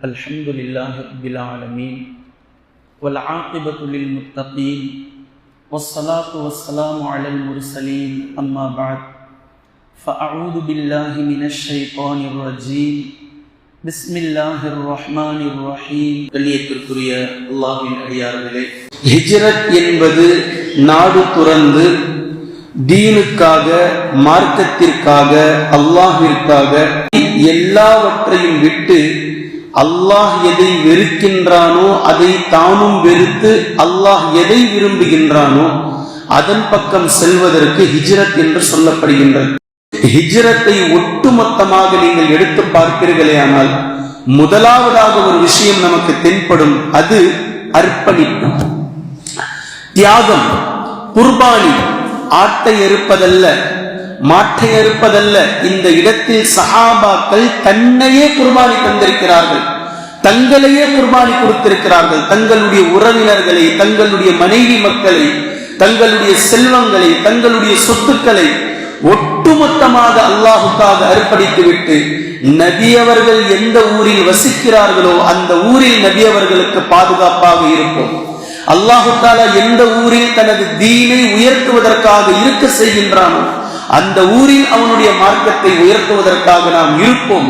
الحمد لله رب العالمين والعاقبة للمتقين والصلاة والسلام على المرسلين أما بعد فأعوذ بالله من الشيطان الرجيم بسم الله الرحمن الرحيم கண்ணியத்திற்குரிய அல்லாஹ்வின் அடியார்களே ஹிஜ்ரத் என்பது நாடு துறந்து தீனுக்காக மார்க்கத்திற்காக அல்லாஹ்விற்காக எல்லாவற்றையும் விட்டு அல்லாஹ் எதை வெறுக்கின்றானோ அதை தானும் வெறுத்து அல்லாஹ் எதை விரும்புகின்றானோ அதன் பக்கம் செல்வதற்கு ஹிஜ்ரத் என்று சொல்லப்படுகின்றது. ஹிஜ்ரத்தை ஒட்டுமொத்தமாக நீங்கள் எடுத்து பார்ப்பீர்களே ஆனால் முதலாவதாக ஒரு விஷயம் நமக்கு தென்படும் அது அர்ப்பணிப்பு. தியாகம் குர்பானி ஆட்டை எருப்பதல்ல மாட்டை அறுப்பதல்ல இந்த இடத்தில் சஹாபாக்கள் தன்னையே குர்பானி தந்திருக்கிறார்கள். தங்களையே குர்பானி கொடுத்திருக்கிறார்கள். தங்களுடைய உறவினர்களை தங்களுடைய மனைவி மக்களை தங்களுடைய செல்வங்களை தங்களுடைய சொத்துக்களை ஒட்டுமொத்தமாக அல்லாஹுக்காக அர்ப்பணித்துவிட்டு நபியவர்கள் எந்த ஊரில் வசிக்கிறார்களோ அந்த ஊரில் நபியவர்களுக்கு பாதுகாப்பாக இருக்கும் அல்லாஹு தாலா எந்த ஊரில் தனது தீனை உயர்த்துவதற்காக இருக்க செய்கின்றானோ அந்த ஊரில் அவனுடைய மார்க்கத்தை உயர்த்துவதற்காக நாம் இருப்போம்.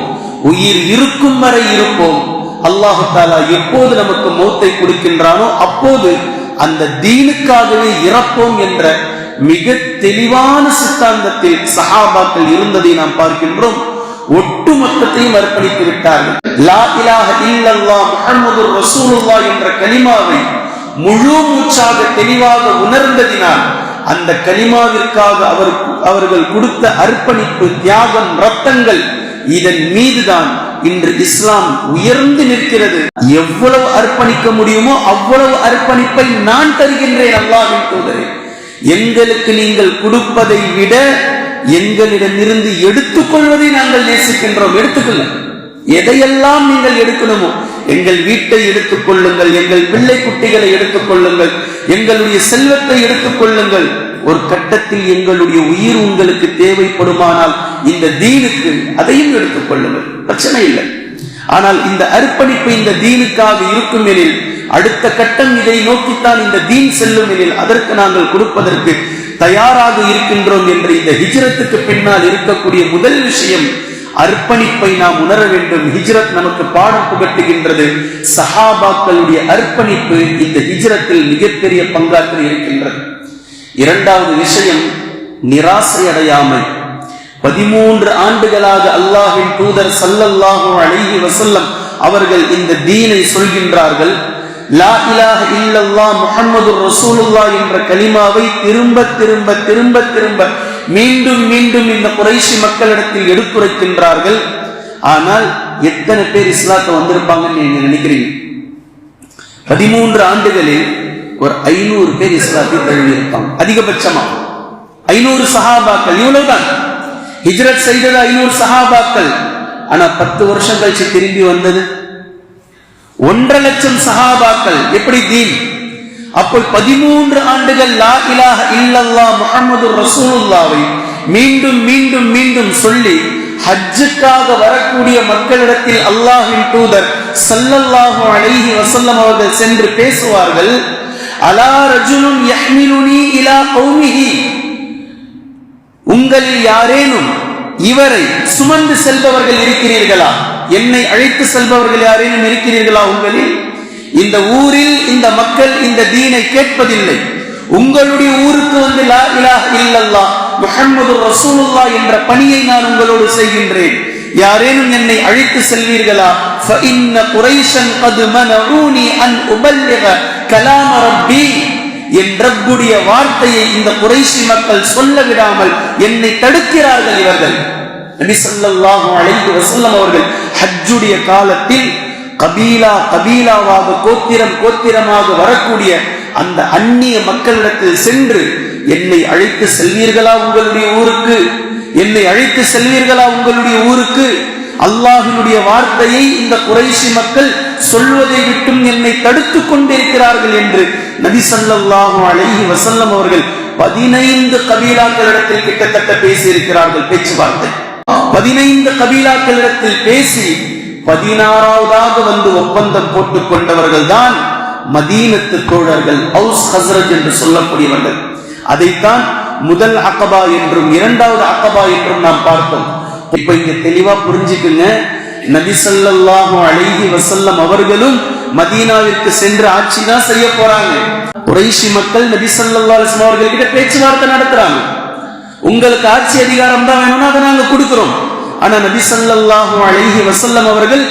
உயிர் இருக்கும் வரை இருப்போம். அல்லாஹு தாலா எப்போது நமக்கு மௌத்தை கொடுக்கின்றானோ அப்போது அந்த தீனுக்காகவே இறப்போம் என்ற மிக தெளிவான சித்தாந்தத்தில் சஹாபாக்கள் இருந்ததை நாம் பார்க்கின்றோம். ஒட்டு மொத்தத்தையும் அர்ப்பணித்து விட்டார்கள். லா இலாஹ இல்லல்லாஹ் முஹம்மது ரசூலுல்லாஹ் என்ற கலிமாவை முழு மூச்சாக தெளிவாக உணர்ந்ததினால் அந்த கலிமாவிற்காக அவர் அவர்கள் கொடுத்த அர்ப்பணிப்பு தியாகம் ரத்தங்கள் இதன் மீதுதான் இன்று இஸ்லாம் உயர்ந்து நிற்கிறது. எவ்வளவு அர்ப்பணிக்க முடியுமோ அவ்வளவு அர்ப்பணிப்பை நான் தருகின்றேன் அல்லாவின் தூதரே. எங்களுக்கு நீங்கள் கொடுப்பதை விட எங்களிடமிருந்து எடுத்துக்கொள்வதை நாங்கள் நேசிக்கின்றோம். எடுத்துக்கொள்ள எதையெல்லாம் நீங்கள் எடுக்கணுமோ எங்கள் வீட்டை எடுத்துக் கொள்ளுங்கள் எங்கள் பிள்ளை குட்டிகளை எடுத்துக் கொள்ளுங்கள் எங்களுடைய செல்வத்தை எடுத்துக் கொள்ளுங்கள். ஒரு கட்டத்தில் எங்களுடைய உயிர் உங்களுக்கு தேவைப்படுமானால் இந்த தீனுக்கு அதையும் எடுத்துக் கொள்ளுங்கள். பிரச்சனை இல்லை. ஆனால் இந்த அர்ப்பணிப்பு இந்த தீனுக்காக இருக்கும் எனில் அடுத்த கட்டம் இதை நோக்கித்தான் இந்த தீன் செல்லும் எனில் அதற்கு நாங்கள் கொடுப்பதற்கு தயாராக இருக்கின்றோம் என்று இந்த ஹிஜரத்துக்கு பின்னால் இருக்கக்கூடிய முதல் விஷயம் அர்ப்பணிப்பை நாம் உணர வேண்டும். ஹிஜ்ரத் நமக்கு பாடம் புகட்டுகின்றது. சஹாபாக்களுடைய அர்ப்பணிப்பு இந்த ஹிஜ்ரத்தில் மிகப்பெரிய பங்காற்றி இருக்கின்றது. இரண்டாவது விஷயம் நிராசை அடையாமை பதிமூன்று ஆண்டுகளாக அல்லாஹின் தூதர் சல்லல்லாஹு அழகி வசல்லம் அவர்கள் இந்த தீனை சொல்கின்றார்கள். லா இலாஹ இல்லல்லா முஹம்மது ரசூலுல்லா என்ற கலிமாவை திரும்ப திரும்ப திரும்ப திரும்ப மீண்டும் மீண்டும் இந்த குறைசி மக்களிடத்தில் எடுத்துரைக்கின்றார்கள். ஆனால் எத்தனை பேர் இஸ்லாத்தை வந்திருப்பாங்கன்னு நீங்க நினைக்கிறீங்க? பதிமூன்று ஆண்டுகளில் ஒரு ஐநூறு பேர் இஸ்லாத்தை தழுவியிருப்பாங்க. அதிகபட்சமா. ஐநூறு சஹாபாக்கள் இவ்வளவுதான். ஹிஜ்ரத் செய்தது ஐநூறு சஹாபாக்கள். ஆனா பத்து வருஷம் கழிச்சு திரும்பி வந்தது. ஒன்றரை லட்சம் சஹாபாக்கள். எப்படி தீன்? அப்போ பதிமூன்று ஆண்டுகள் லா இலாஹ இல்லல்லா முகமது ரசூலுல்லாவை மீண்டும் மீண்டும் மீண்டும் சொல்லி ஹஜ்ஜுக்காக வரக்கூடிய மக்களிடத்தில் அல்லாஹின் தூதர் சல்லல்லாஹு அலைஹி வசல்லம் அவர்கள் சென்று பேசுவார்கள் அலா ரஜுலுன் யஹ்மிலுனி இலா கௌமிஹி உங்களில் யாரேனும் இவரை சுமந்து செல்பவர்கள் இருக்கிறீர்களா என்னை அழைத்து செல்பவர்கள் யாரேனும் இருக்கிறீர்களா உங்களில் இந்த ஊரில் இந்த மக்கள் இந்த தீனை கேட்பதில்லை உங்களுடைய ஊருக்கு வந்து லா இலாஹ இல்லல்லா முஹம்மது ரசூலுல்லா என்ற பணியை நான் உங்களோடு செய்கின்றேன் யாரேனும் என்னை அழைத்து செல்வீர்களா فإن قريشا قد منعوني أن أبلغ كلام ربي என் ரப்புடைய வார்த்தையை இந்த குறைசி மக்கள் சொல்ல விடாமல் என்னை தடுக்கிறார்கள் இவர்கள் நபி ஸல்லல்லாஹு அலைஹி வஸல்லம் அவர்கள் ஹஜ்ஜுடைய காலத்தில் கபீலா கபீலாவாக கோத்திரம் கோத்திரமாக வரக்கூடிய அந்த அந்நிய மக்களிடத்தில் சென்று என்னை அழைத்து செல்வீர்களா உங்களுடைய ஊருக்கு? என்னை அழைத்து செல்வீர்களா உங்களுடைய ஊருக்கு? அல்லாஹினுடைய வார்த்தையை இந்த குறைசி மக்கள் சொல்வதை விட்டும் என்னை தடுத்துக் கொண்டிருக்கிறார்கள் என்று நபி ஸல்லல்லாஹு அலைஹி வசல்லம் அவர்கள் பதினைந்து கபீலாக்களிடத்தில் கிட்டத்தட்ட பேசி இருக்கிறார்கள் பேச்சுவார்த்தை. பதினைந்து கபீலாக்களிடத்தில் பேசி பதினாறாவதாக வந்து ஒப்பந்தம் போட்டுக் கொண்டவர்கள் தான் மதீனத்து தோழர்கள் ஹவுஸ் ஹசரத் என்று சொல்லக்கூடியவர்கள். அதைத்தான் முதல் அக்கபா என்றும் இரண்டாவது அக்கபா என்றும் நாம் பார்த்தோம். இப்ப இங்க தெளிவா புரிஞ்சுக்குங்க. நபிசல்லாஹு அழகி வசல்லம் அவர்களும் மதீனாவிற்கு சென்று ஆட்சி தான் செய்ய போறாங்க. குறைஷி மக்கள் நபிசல்லா ஸல்லல்லாஹு அவர்கள் கிட்ட பேச்சுவார்த்தை நடத்துறாங்க. உங்களுக்கு ஆட்சி அதிகாரம் தான் வேணும்னா அதை நாங்க கொடுக்கிறோம். ஆனா நபி சல்லாஹு அழகி வசல்லம் அவர்கள்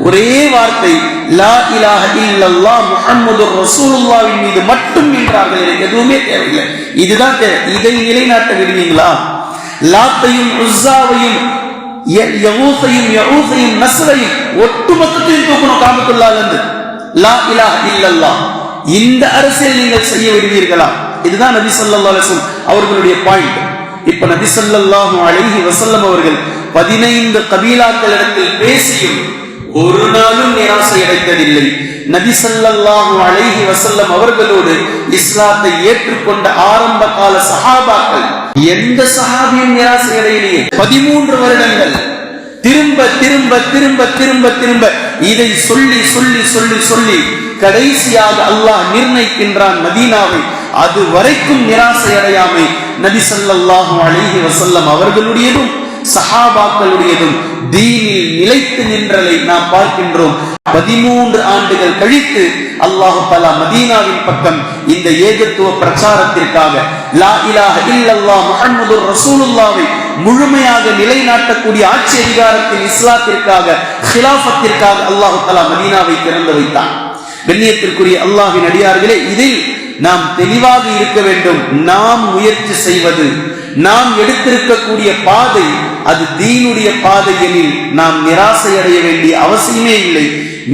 ஒரே வார்த்தை லா இலாஹ இல்லல்லாஹ் முஹம்மது ரசூலுல்லாஹ்வின் மீது மட்டும் நின்றார்கள் எனக்கு எதுவுமே தேவையில்லை. இதுதான் தேவை. இதை நிலைநாட்ட விடுவீங்களா லாத்தையும் உஸ்ஸாவையும் ய- யகூஸையும் நஸ்ரையும் ஒட்டுமொத்தத்தையும் தூக்கணும் காமத்துள்ளால இருந்து லா இலாஹ இல்லல்லாஹ். இந்த அரசியல் நீங்கள் செய்ய விடுவீர்களா இதுதான் நபி ஸல்லல்லாஹு அலைஹி வஸல்லம் அவர்களுடைய பாயிண்ட் இப்ப நபி அழகி வசல்லம் அவர்கள் பதினைந்து கபீலாக்களிடத்தில் பேசியும் ஒரு நாளும் நிராசை அடைத்ததில்லை. நபி ஸல்லல்லாஹு அழகி வசல்லம் அவர்களோடு இஸ்லாத்தை ஏற்றுக்கொண்ட ஆரம்ப கால சஹாபாக்கள் எந்த சஹாபியும் நிராசை அடையிலேயே? பதிமூன்று வருடங்கள். திரும்ப திரும்ப திரும்ப திரும்ப திரும்ப இதை சொல்லி சொல்லி சொல்லி சொல்லி கடைசியாக அல்லாஹ் நிர்ணயிக்கின்றான் மதீனாவை. அது வரைக்கும் நிராசை அடையாமை நபி ஸல்லல்லாஹு அலைஹி அவர்களுடையதும் சஹாபாக்களுடையதும் தீனில் நிலைத்து நின்றலை நாம் பார்க்கின்றோம். பதிமூன்று ஆண்டுகள் கழித்து அல்லாஹு தலா மதீனாவின் பக்கம் இந்த ஏகத்துவ பிரச்சாரத்திற்காக லா இலாஹ இல்லல்லாஹ் முஹம்மதுர் ரசூலுல்லாவை முழுமையாக நிலைநாட்டக்கூடிய ஆட்சி அதிகாரத்தின் இஸ்லாத்திற்காக ஹிலாஃபத்திற்காக அல்லாஹு தலா மதீனாவை திறந்து வைத்தான். கண்ணியத்திற்குரிய அல்லாஹின் அடியார்களே இதில் நாம் தெளிவாக இருக்க வேண்டும். நாம் முயற்சி செய்வது நாம் எடுத்திருக்கக்கூடிய பாதை அது தீனுடைய பாதை எனில் நாம் நிராசை அடைய வேண்டிய அவசியமே இல்லை.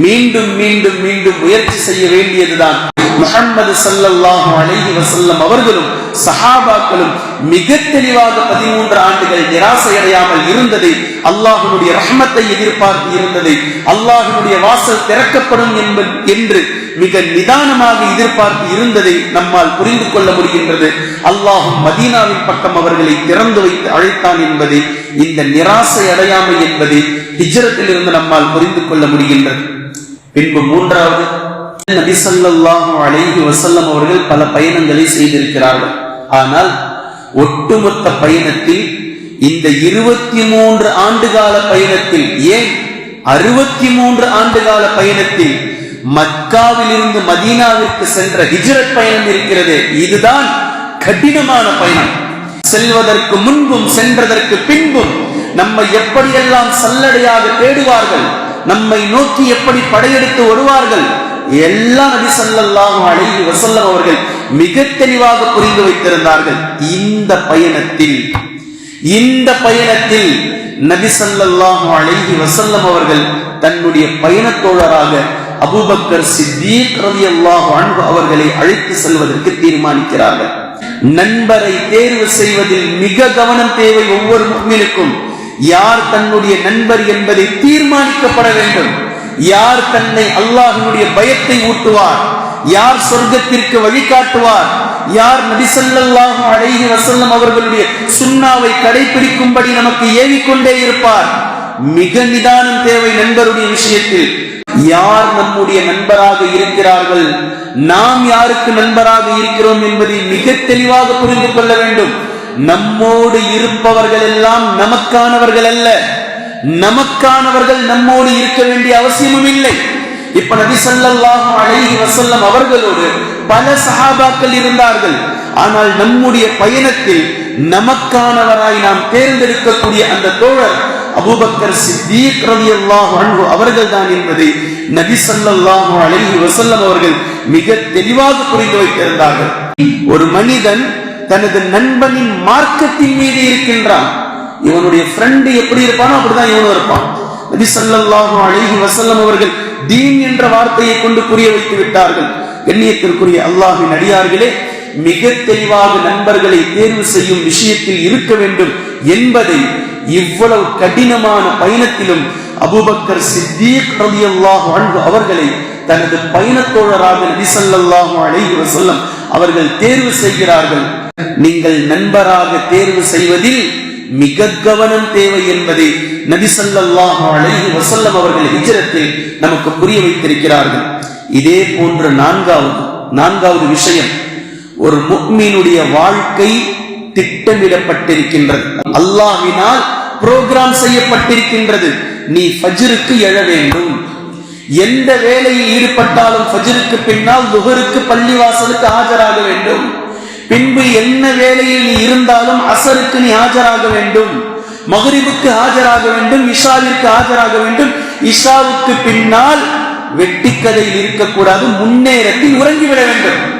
மீண்டும் மீண்டும் மீண்டும் முயற்சி செய்ய வேண்டியதுதான். முஹம்மது ஸல்லல்லாஹு அலைஹி வஸல்லம் அவர்களும் சஹாபாக்களும் மிக தெளிவாக பதிமூன்று ஆண்டுகள் நிராசை அடையாமல் இருந்ததை அல்லாஹ்வுடைய ரஹ்மத்தை எதிர்பார்த்து இருந்ததை அல்லாஹ்வுடைய வாசல் திறக்கப்படும் என்பது என்று மிக நிதானமாக எதிர்பார்த்து இருந்ததை நம்மால் புரிந்து கொள்ள முடிகின்றது. அல்லாஹும் மதீனாவின் பக்கம் அவர்களை திறந்து வைத்து அழைத்தான் என்பதை இந்த நிராசை அடையாமை என்பதை ஹிஜரத்தில் இருந்து நம்மால் புரிந்து கொள்ள முடிகின்றது. பின்பு மூன்றாவது நபி வசல்லம் அவர்கள் பல பயணங்களை செய்திருக்கிறார்கள். ஆனால் ஒட்டுமொத்த பயணத்தில் இந்த இருபத்தி மூன்று ஆண்டுகால பயணத்தில் ஏன் அறுபத்தி மூன்று ஆண்டுகால பயணத்தில் மக்காவிலிருந்து மதீனாவிற்கு சென்ற ஹிஜ்ரத் பயணம் இருக்கிறது. இதுதான் கடினமான பயணம். செல்வதற்கு முன்பும் சென்றதற்கு பின்பும் நம்மை எப்படியெல்லாம் சல்லடையாக தேடுவார்கள் நம்மை நோக்கி எப்படி படையெடுத்து வருவார்கள் எல்லாம் நபி ஸல்லல்லாஹு அழகி வஸல்லம் அவர்கள் மிக தெளிவாக புரிந்து வைத்திருந்தார்கள். இந்த பயணத்தில் இந்த பயணத்தில் நபி ஸல்லல்லாஹு அழகி வசல்லம் அவர்கள் தன்னுடைய பயணத்தோழராக அபூபக்கர் சித்தீக் ரலியல்லாஹு அன்ஹு அவர்களை அழைத்து செல்வதற்கு தீர்மானிக்கிறார்கள். நண்பரை தேர்வு செய்வதில் மிக கவனம் தேவை ஒவ்வொரு முக்மினுக்கும். யார் தன்னுடைய நண்பர் என்பதை தீர்மானிக்கப்பட வேண்டும். யார் தன்னை அல்லாஹினுடைய பயத்தை ஊட்டுவார்? யார் சொர்க்கத்திற்கு வழிகாட்டுவார்? யார் நபி அழகி வசல்லம் அவர்களுடைய சுண்ணாவை கடைபிடிக்கும்படி நமக்கு ஏவிக்கொண்டே இருப்பார்? மிக நிதானம் தேவை நண்பருடைய விஷயத்தில். யார் நம்முடைய நண்பராக இருக்கிறார்கள்? நாம் யாருக்கு நண்பராக இருக்கிறோம் என்பதை மிக தெளிவாக புரிந்து கொள்ள வேண்டும். நம்மோடு இருப்பவர்கள் எல்லாம் நமக்கானவர்கள் அல்ல. நமக்கானவர்கள் நம்மோடு இருக்க வேண்டிய அவசியமும் இல்லை. இப்ப நபி ஸல்லல்லாஹு அலைஹி வஸல்லம் அவர்களோடு பல சஹாபாக்கள் இருந்தார்கள். ஆனால் நம்முடைய பயணத்தில் நமக்கானவராய் நாம் தேர்ந்தெடுக்கக்கூடிய அந்த தோழர் அபூபக்கர் சித்தீக் ரலியல்லாஹு அன்ஹு அவர்கள் தான் என்பதை நபி சல்லாஹு அலஹி வசல்லம் அவர்கள் மிக தெளிவாக புரிந்து வைத்திருந்தார்கள். ஒரு மனிதன் தனது நண்பனின் மார்க்கத்தின் மீது இருக்கின்றான். இவனுடைய ஃப்ரெண்டு எப்படி இருப்பானோ அப்படிதான் இவனும் இருப்பான். நபி சல்லாஹு அலஹி வசல்லம் அவர்கள் தீன் என்ற வார்த்தையை கொண்டு புரிய வைத்து விட்டார்கள். கண்ணியத்திற்குரிய அல்லாஹின் அடியார்களே மிக தெளிவாக நண்பர்களை தேர்வு செய்யும் விஷயத்தில் இருக்க வேண்டும் என்பதை இவ்வளவு கடினமான பயணத்திலும் அபூபக்கர் சித்தீக் ரலியல்லாஹு அன்ஹு அவர்களை தனது பயணத்தோழராக நபி ஸல்லல்லாஹு அலைஹி அவர்கள் தேர்வு செய்கிறார்கள். நீங்கள் நண்பராக தேர்வு செய்வதில் மிக கவனம் தேவை என்பதை நபி ஸல்லல்லாஹு அலைஹி வஸல்லம் அவர்கள் ஹிஜரத்தில் நமக்கு புரிய வைத்திருக்கிறார்கள். இதே போன்ற நான்காவது நான்காவது விஷயம். ஒரு முக்மீனுடைய வாழ்க்கை திட்டமிடப்பட்டிருக்கின்றது. அல்லாவினால் புரோகிராம் செய்யப்பட்டிருக்கின்றது. நீ ஃபஜ்ருக்கு எழ வேண்டும். எந்த வேலையில் ஈடுபட்டாலும் ஃபஜ்ருக்கு பின்னால் துஹருக்கு பள்ளிவாசலுக்கு ஆஜராக வேண்டும். பின்பு என்ன வேலையில் நீ இருந்தாலும் அசருக்கு நீ ஆஜராக வேண்டும். மகரிபுக்கு ஆஜராக வேண்டும் இஷாவிற்கு ஆஜராக வேண்டும். இஷாவுக்கு பின்னால் வெட்டிக்கதையில் இருக்கக்கூடாது முன்னேறத்தில் உறங்கிவிட வேண்டும்.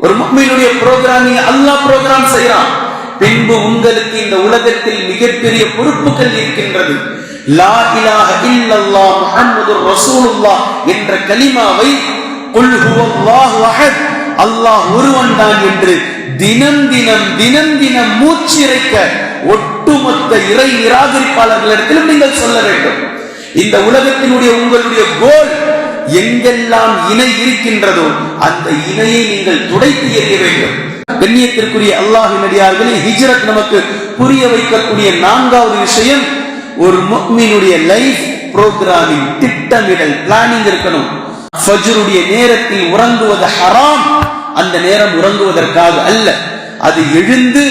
ஒரு முக்மீனுடைய புரோகிராமிங் அல்லாஹ் புரோகிராம் செய்யறான் பின்பு உங்களுக்கு இந்த உலகத்தில் மிகப்பெரிய பொறுப்புகள் இருக்கின்றது. லா இலாஹ இல்லல்லாஹ் முஹம்மதுர் ரசூலுல்லாஹ் என்ற கலிமாவை குல் ஹுவல்லாஹு அஹத் அல்லாஹ் ஒருவன் தான் என்று தினம் தினம் தினம் தினம் மூச்சிறைக்க ஒட்டுமொத்த இறை நிராகரிப்பாளர்களிடத்திலும் நீங்கள் சொல்ல வேண்டும். இந்த உலகத்தினுடைய உங்களுடைய கோல் எங்கெல்லாம் இணை இருக்கின்றதோ அந்த இணையை நீங்கள் துடைத்து எறிய வேண்டும். கண்ணியத்திற்குரிய அல்லாஹின் அடியார்களே ஹிஜ்ரத் நமக்கு புரிய வைக்கக்கூடிய நான்காவது விஷயம் ஒரு முக்மீனுடைய லைஃப் புரோகிராமிங் திட்டமிடல் பிளானிங் இருக்கணும். ஃபஜ்ருடைய நேரத்தில் உறங்குவது ஹராம் அந்த நேரம் உறங்குவதற்காக அல்ல. அது எழுந்து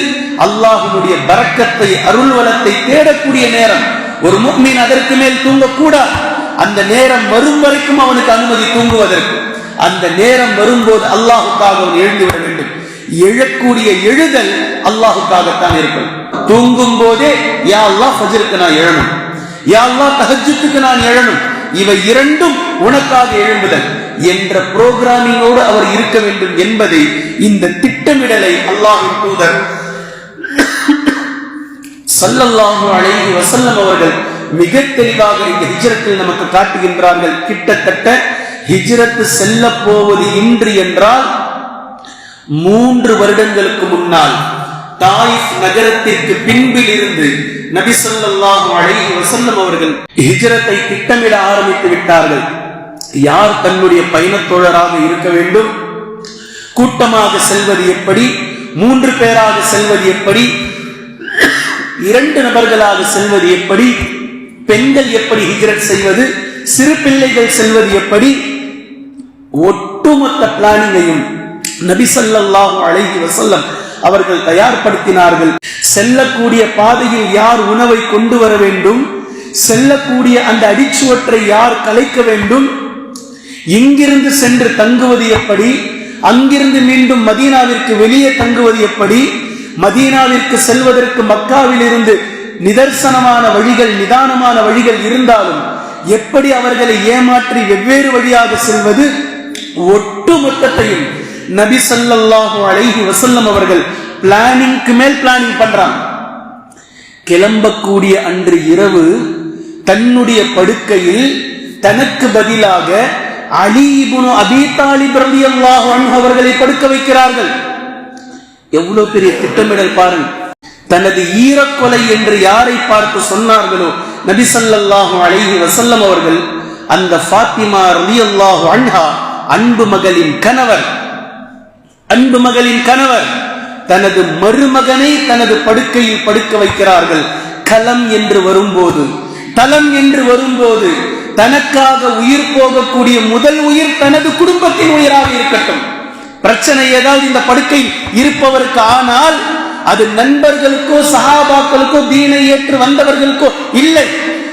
அல்லாஹினுடைய பறக்கத்தை அருள்வளத்தை தேடக்கூடிய நேரம். ஒரு முக்மீன் அதற்கு மேல் தூங்கக்கூடாது. அந்த நேரம் வரும் வரைக்கும் அவனுக்கு அனுமதி தூங்குவதற்கு. அந்த நேரம் வரும்போது அல்லாஹுக்காக அவன் எழுந்துவிட வேண்டும். எழக்கூடிய எழுதல் அல்லாஹுக்காகத்தான் இருக்கும் தூங்கும் போதே யா அல்லாஹ் ஃபஜ்ருக்கு நான் எழணும். யா அல்லா தஹஜ்ஜுக்கு நான் எழணும். இவை இரண்டும் உனக்காக எழும்புதல் என்ற புரோகிராமிங்கோடு அவர் இருக்க வேண்டும் என்பதை இந்த திட்டமிடலை அல்லாஹின் தூதர் சல்லல்லாஹு அலைஹி வசல்லம் அவர்கள் மிக தெளிவாக இந்த ஹிஜரத்தில் நமக்கு காட்டுகின்றார்கள். கிட்டத்தட்ட ஹிஜரத்து செல்ல போவது இன்று என்றால் மூன்று வருடங்களுக்கு முன்னால் தாயிஃப் நகரத்திற்கு பின்பில் இருந்து நபி ஸல்லல்லாஹு அழகி வசல்லம் அவர்கள் ஹிஜரத்தை திட்டமிட ஆரம்பித்து விட்டார்கள். யார் தன்னுடைய பயணத்தோழராக இருக்க வேண்டும்? கூட்டமாக செல்வது எப்படி? மூன்று பேராக செல்வது எப்படி? இரண்டு நபர்களாக செல்வது எப்படி? பெண்கள் எப்படி ஹிஜ்ரத் செய்வது சிறு பிள்ளைகள் செல்வது எப்படி ஒட்டுமொத்த பிளானிங்கையும் நபி அழகி வசல்லம் அவர்கள் தயார்படுத்தினார்கள். செல்லக்கூடிய பாதையில் யார் உணவை கொண்டு வர வேண்டும் செல்லக்கூடிய அந்த அடிச்சுவற்றை யார் கலைக்க வேண்டும் இங்கிருந்து சென்று தங்குவது எப்படி அங்கிருந்து மீண்டும் மதீனாவிற்கு வெளியே தங்குவது எப்படி மதீனாவிற்கு செல்வதற்கு மக்காவில் இருந்து நிதர்சனமான வழிகள் நிதானமான வழிகள் இருந்தாலும் எப்படி அவர்களை ஏமாற்றி வெவ்வேறு வழியாக செல்வது? ஒட்டு மொத்தத்தையும் நபி ஸல்லல்லாஹு அழகி வசல்லம் அவர்கள் பிளானிங்க்கு மேல் பிளானிங் பண்றாங்க. கிளம்பக்கூடிய அன்று இரவு தன்னுடைய படுக்கையில் தனக்கு பதிலாக அலிபுனு இப்னு அபீ தாலிப் அன்ஹு அவர்களை படுக்க வைக்கிறார்கள். எவ்வளவு பெரிய திட்டமிடல் பாருங்க. தனது ஈரக்கொலை என்று யாரை பார்த்து சொன்னார்களோ நபி ஸல்லல்லாஹு அழகி வசல்லம் அவர்கள் அந்த ஃபாத்திமா ரலியல்லாஹு அன்ஹா அன்பு மகளின் கணவர் அன்பு மகளின் கணவர் தனது மருமகனை தனது படுக்கையில் படுக்க வைக்கிறார்கள். கலம் என்று வரும்போது தலம் என்று வரும்போது தனக்காக உயிர் போகக்கூடிய முதல் உயிர் தனது குடும்பத்தின் உயிராக இருக்கட்டும். பிரச்சனை ஏதாவது இந்த படுக்கை இருப்பவருக்கு ஆனால் அது நண்பர்களுக்கோ சகாபாக்களுக்கோ தீனை ஏற்று வந்தவர்களுக்கோ இல்லை.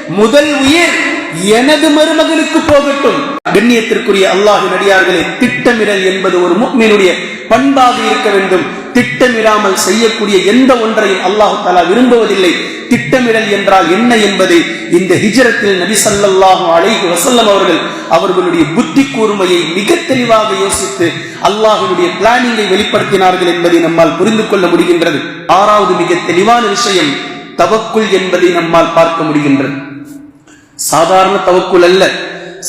முதல் உயிர் எனது மருமகனுக்கு போகட்டும். கண்ணியத்திற்குரிய அல்லாஹு அடியார்களே திட்டமிடல் என்பது ஒரு முக்மீனுடைய பண்பாக இருக்க வேண்டும். திட்டமிடாமல் செய்யக்கூடிய எந்த ஒன்றையும் அல்லாஹு தாலா விரும்புவதில்லை. திட்டமிடல் என்றால் என்ன என்பதை? இந்த ஹிஜரத்தில் நபி ஸல்லல்லாஹு அலைஹி அவர்கள் அவர்களுடைய புத்தி கூர்மையை மிக தெளிவாக யோசித்து அல்லாஹினுடைய பிளானிங்கை வெளிப்படுத்தினார்கள் என்பதை நம்மால் புரிந்து கொள்ள முடிகின்றது. ஆறாவது மிக தெளிவான விஷயம் தவக்குள் என்பதை நம்மால் பார்க்க முடிகின்றது. சாதாரண தவக்குள் அல்ல.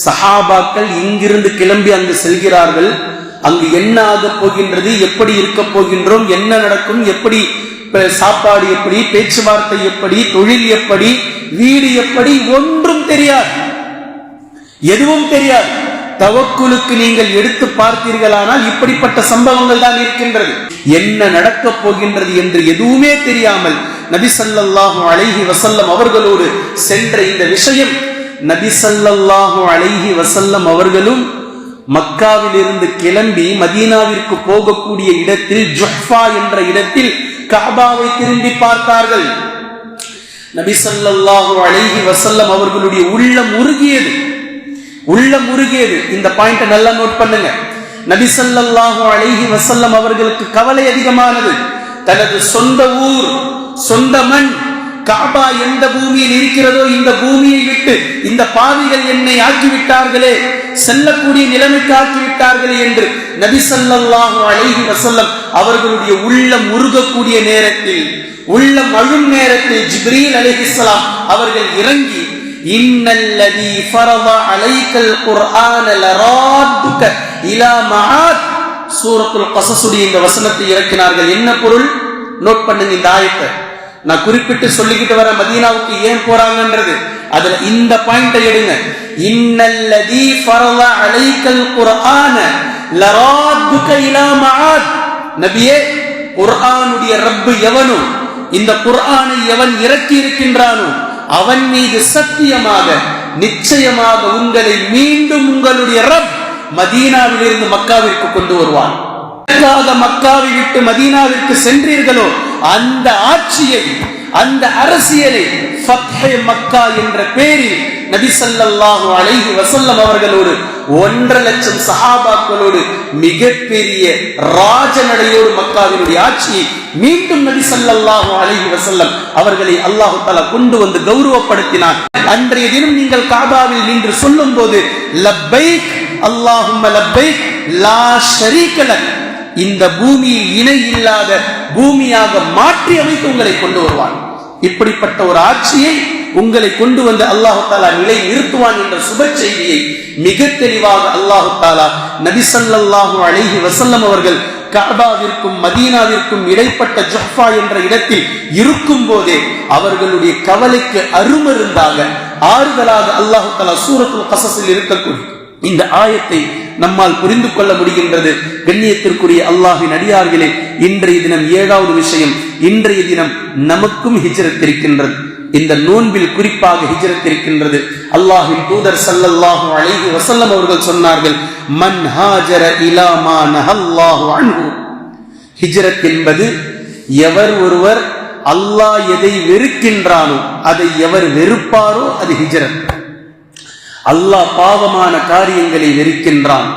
சஹாபாக்கள் இங்கிருந்து கிளம்பி அங்கு செல்கிறார்கள். அங்கு என்ன ஆக போகின்றது எப்படி இருக்க போகின்றோம் என்ன நடக்கும் எப்படி சாப்பாடு எப்படி பேச்சுவார்த்தை எப்படி தொழில் எப்படி வீடு எப்படி ஒன்றும் தெரியாது. எதுவும் தெரியாது. தவக்குலுக்கு நீங்கள் எடுத்து பார்த்தீர்களானால் இப்படிப்பட்ட சம்பவங்கள் தான் இருக்கின்றது. என்ன நடக்கப் போகின்றது என்று எதுவுமே தெரியாமல் நபி அழகி அலைஹி வஸல்லம் அவர்களோடு சென்ற இந்த விஷயம் நபி ஸல்லல்லாஹு அலைஹி வசல்லம் அவர்களும் மக்காவில் இருந்து கிளம்பி மதீனாவிற்கு போகக்கூடிய இடத்தில் ஜுஹ்ஃபா என்ற இடத்தில் காபாவை திரும்பி பார்த்தார்கள். நபி ஸல்லல்லாஹு அழகி வசல்லம் அவர்களுடைய உள்ளம் உருகியது. உள்ளம் உருகியது. இந்த பாயிண்ட நல்லா நோட் பண்ணுங்க. நபி ஸல்லல்லாஹு அழகி வசல்லம் அவர்களுக்கு கவலை அதிகமானது. தனது சொந்த ஊர் சொந்த மண் காபா எந்த பூமியில் இருக்கிறதோ இந்த பூமியை விட்டு இந்த பாவிகள் என்னை ஆக்கிவிட்டார்களே. செல்லக்கூடிய நிலைமைக்கு ஆக்கிவிட்டார்களே என்று நபி ஸல்லல்லாஹு அழகி வசல்லம் அவர்களுடைய உள்ளம் உருகக்கூடிய நேரத்தில் உள்ளம் அழும் நேரத்தில் ஜிப்ரீல் அலிஹிஸ்லாம் அவர்கள் இறங்கி இன்னல்லதி ஃபரத அலைக்கல் குர்ஆன லராத்துக இலா மஆத் சூரத்துல் கஸஸுடைய இந்த வசனத்தை இறக்கினார்கள். என்ன பொருள்? நோட் பண்ணுங்க இந்த ஆயத்தை. நான் குறிப்பிட்டு சொல்லிக்கிட்டு வர மதீனாவுக்கு ஏன் போறாங்கன்றது. அதுல இந்த பாயிண்ட எடுங்க. இன்னல்லதி ஃபரல அலைக்கல் குர்ஆன லராத்துக இலா மஆத். நபியே குர்ஆனுடைய ரப்பு எவனோ இந்த குர்ஆனை எவன் இறக்கி இருக்கின்றானோ அவன் மீது சத்தியமாக நிச்சயமாக உங்களை மீண்டும் உங்களுடைய ரப் மதீனாவிலிருந்து மக்காவிற்கு கொண்டு வருவான். மக்காவை விட்டு மதீனாவிற்கு சென்றீர்களோ அந்த ஆட்சியை அந்த அரசியலை மக்கா என்ற பெயரில் நபி ஸல்லல்லாஹு அலைஹி வசல்லம் அவர்களோடு ஒன்றரை லட்சம் சஹாபாக்களோடு மிகப்பெரிய ராஜநடையோடு மக்காவினுடைய ஆட்சியை மீண்டும் நபி ஸல்லல்லாஹு அலைஹி வசல்லம் அவர்களை அல்லாஹு தஆலா கொண்டு வந்து கௌரவப்படுத்தினார். அன்றைய தினம் நீங்கள் காபாவில் நின்று சொல்லும் போது லப்பைக் அல்லாஹும் லப்பைக் லா ஷரீக இந்த பூமியில் இணை இல்லாத பூமியாக மாற்றி அமைத்து உங்களை கொண்டு வருவான். இப்படிப்பட்ட ஒரு ஆட்சியை உங்களை கொண்டு வந்து அல்லாஹு தாலா நிலை நிறுத்துவான் என்ற சுப செய்தியை மிக தெளிவாக அல்லாஹு தாலா நபி அழகி வசல்லம் அவர்கள் கபாவிற்கும் மதீனாவிற்கும் இடைப்பட்ட ஜுஹ்ஃபா என்ற இடத்தில் இருக்கும் போதே அவர்களுடைய கவலைக்கு அருமருந்தாக ஆறுதலாக அல்லாஹு தாலா சூரத்துல் கசஸில் இருக்கக்கூடிய இந்த ஆயத்தை நம்மால் புரிந்து கொள்ள முடிகின்றது. கண்ணியத்திற்குரிய அல்லாஹின் அடியார்களே இன்றைய தினம் ஏழாவது விஷயம் இன்றைய தினம் நமக்கும் ஹிஜ்ரத் இருக்கின்றது. இந்த நோன்பில் குறிப்பாக ஹிஜரத் இருக்கின்றது. அல்லாஹின் தூதர் சல்லல்லாஹு அலைஹி வசல்லம் அவர்கள் சொன்னார்கள் மன் ஹாஜர இலா மா நஹல்லாஹு அன்ஹு. ஹிஜரத் என்பது எவர் ஒருவர் அல்லாஹ் எதை வெறுக்கின்றானோ அதை எவர் வெறுப்பாரோ அது ஹிஜரத். அல்லாஹ் பாவமான காரியங்களை வெறுக்கின்றான்.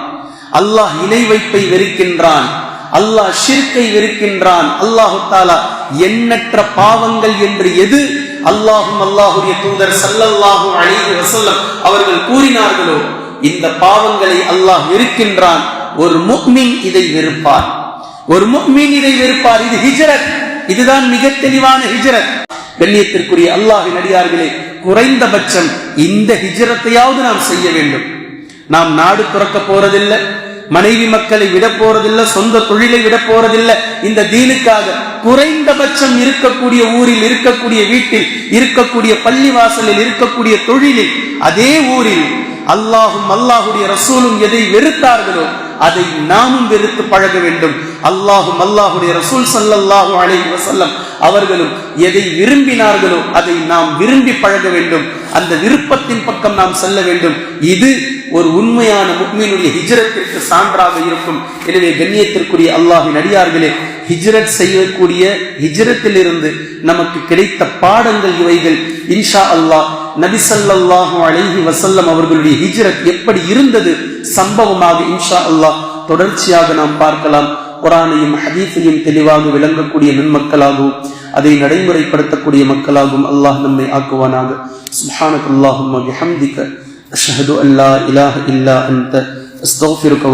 அல்லாஹ் இணை வைப்பை வெறுக்கின்றான். அல்லாஹ் ஷிர்கை வெறுக்கின்றான். அல்லாஹு தாலா எண்ணற்ற பாவங்கள் என்று எது? அல்லாஹும் அல்லாஹுடைய தூதர் சல்லல்லாஹு அலைஹி வசல்லம் அவர்கள் கூறினார்களோ இந்த பாவங்களை அல்லாஹ் வெறுக்கின்றான். ஒரு முக்மின் இதை வெறுப்பார். ஒரு முக்மின் இதை வெறுப்பார். இது ஹிஜரத். இதுதான் மிக தெளிவான ஹிஜரத். கண்ணியத்திற்குரிய அல்லாஹின் அடியார்களே குறைந்தபட்சம் இந்த ஹிஜரத்தையாவது நாம் செய்ய வேண்டும். நாம் நாடு துறக்க போறதில்லை மனைவி மக்களை விட போறதில்லை சொந்த தொழிலை விட போறதில்லை. இந்த தீனுக்காக குறைந்தபட்சம் இருக்கக்கூடிய ஊரில் இருக்கக்கூடிய வீட்டில் இருக்கக்கூடிய பள்ளி வாசலில் இருக்கக்கூடிய தொழிலில் அதே ஊரில் அல்லாஹும் அல்லாஹுடைய ரசூலும் எதை வெறுத்தார்களோ அதை நாமும் வெறுத்து பழக வேண்டும். அல்லாஹும் அல்லாஹுடைய ரசூல் சல்லல்லாஹு அலை வசல்லம் அவர்களும் எதை விரும்பினார்களோ அதை நாம் விரும்பி பழக வேண்டும். அந்த விருப்பத்தின் பக்கம் நாம் செல்ல வேண்டும். இது ஒரு உண்மையான முக்மீனுடைய ஹிஜ்ரத்திற்கு சான்றாக இருக்கும். எனவே கண்ணியத்திற்குரிய அல்லாஹின் அடியார்களே ஹிஜ்ரத் செய்யக்கூடிய ஹிஜ்ரத்திலிருந்து நமக்கு கிடைத்த பாடங்கள் இவைகள். இன்ஷா அல்லாஹ் நபிசல்லாஹு அலைஹி வசல்லம் அவர்களுடைய ஹிஜ்ரத் எப்படி இருந்தது? சம்பவமாக இன்ஷா அல்லாஹ் தொடர்ச்சியாக நாம் பார்க்கலாம். குரானையும் ஹதீஸையும் தெளிவாக விளங்கக்கூடிய நன்மக்களாகவும் அதை நடைமுறைப்படுத்தக்கூடிய மக்களாகவும் அல்லாஹ் நம்மை ஆக்குவானாக. சுப்ஹானக அல்லாஹும்ம பிஹம்திக அஷ்ஹது அன் இலாஹ இல்லா அன்த அஸ்தக்ஃபிருக